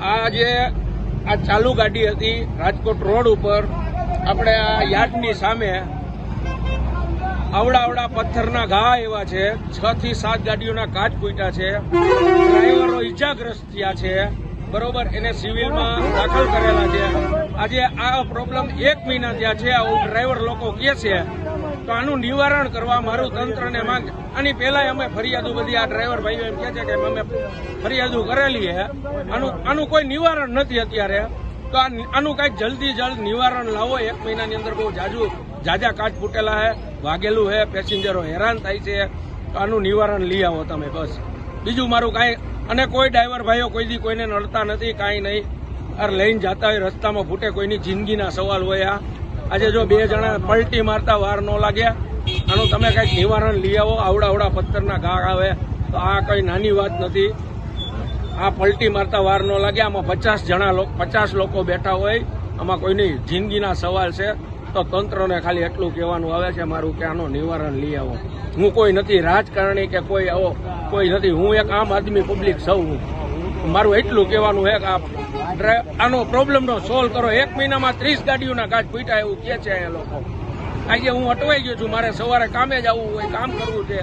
આ જે આ ચાલુ ગાડી હતી, રાજકોટ રોડ ઉપર, આપણે આ યાર્ડની સામે આવડા આવડા પથ્થરના ઘા એવા છે, છ થી સાત ગાડીઓના કાચ કૂટ્યા છે, ડ્રાઈવરો ઈજાગ્રસ્ત થયા છે, બરોબર, એને સિવિલમાં દાખલ કરેલા છે. આજે આ પ્રોબ્લેમ એક મહિના થયા છે, આવું ડ્રાઈવર લોકો કહે છે તો આનું નિવારણ કરવા મારું તંત્રને માંગ. આની પહેલા અમે ફરિયાદો બધી આ ડ્રાઈવર ભાઈઓ એમ કહે છે કે અમે ફરિયાદો કરેલી છે આનું આનું કોઈ નિવારણ નથી અત્યારે. તો આનું કાંઈક જલ્દી જલ્દ નિવારણ લાવો. એક મહિનાની અંદર બહુ જાજુ, જાજા કાચ ફૂટેલા છે વાગેલું છે પેસેન્જરો હેરાન થાય છે. તો આનું નિવારણ લઈ આવો તમે, બસ. બીજું મારું કાંઈ, અને કોઈ ડ્રાઈવર ભાઈઓ કોઈ દી કોઈને નડતા નથી, કાંઈ નહીં. અરે લઈને જતા હોય રસ્તામાં ફૂટે, કોઈની જિંદગીના સવાલ હોય આ. આજે જો બે જણા પલટી મારતા વાર ન લાગ્યા, આનું તમે કંઈક નિવારણ લઈ આવો, આવડા આવડા પથ્થરના ઘા આવે, તો આ કઈ નાની વાત નથી. આ પલટી મારતા વાર ન લાગે આમાં પચાસ જણા પચાસ લોકો બેઠા હોય, આમાં કોઈની જિંદગીના સવાલ છે, તો તંત્રને ખાલી એટલું કહેવાનું આવે છે મારું કે આનું નિવારણ લઈ આવો. હું કોઈ નથી રાજકારણી કે કોઈ આવો, કોઈ નથી. હું એક આમ આદમી પબ્લિક સૌ હું. મારું એટલું કહેવાનું છે કે આનો પ્રોબ્લેમનો સોલ્વ કરો. એક મહિનામાં ત્રીસ ગાડીઓના કાચ પીટા એવું કે છે એ લોકો. આજે હું અટવાઈ ગયો છું, મારે સવારે કામે જવું હોય, કામ કરવું છે.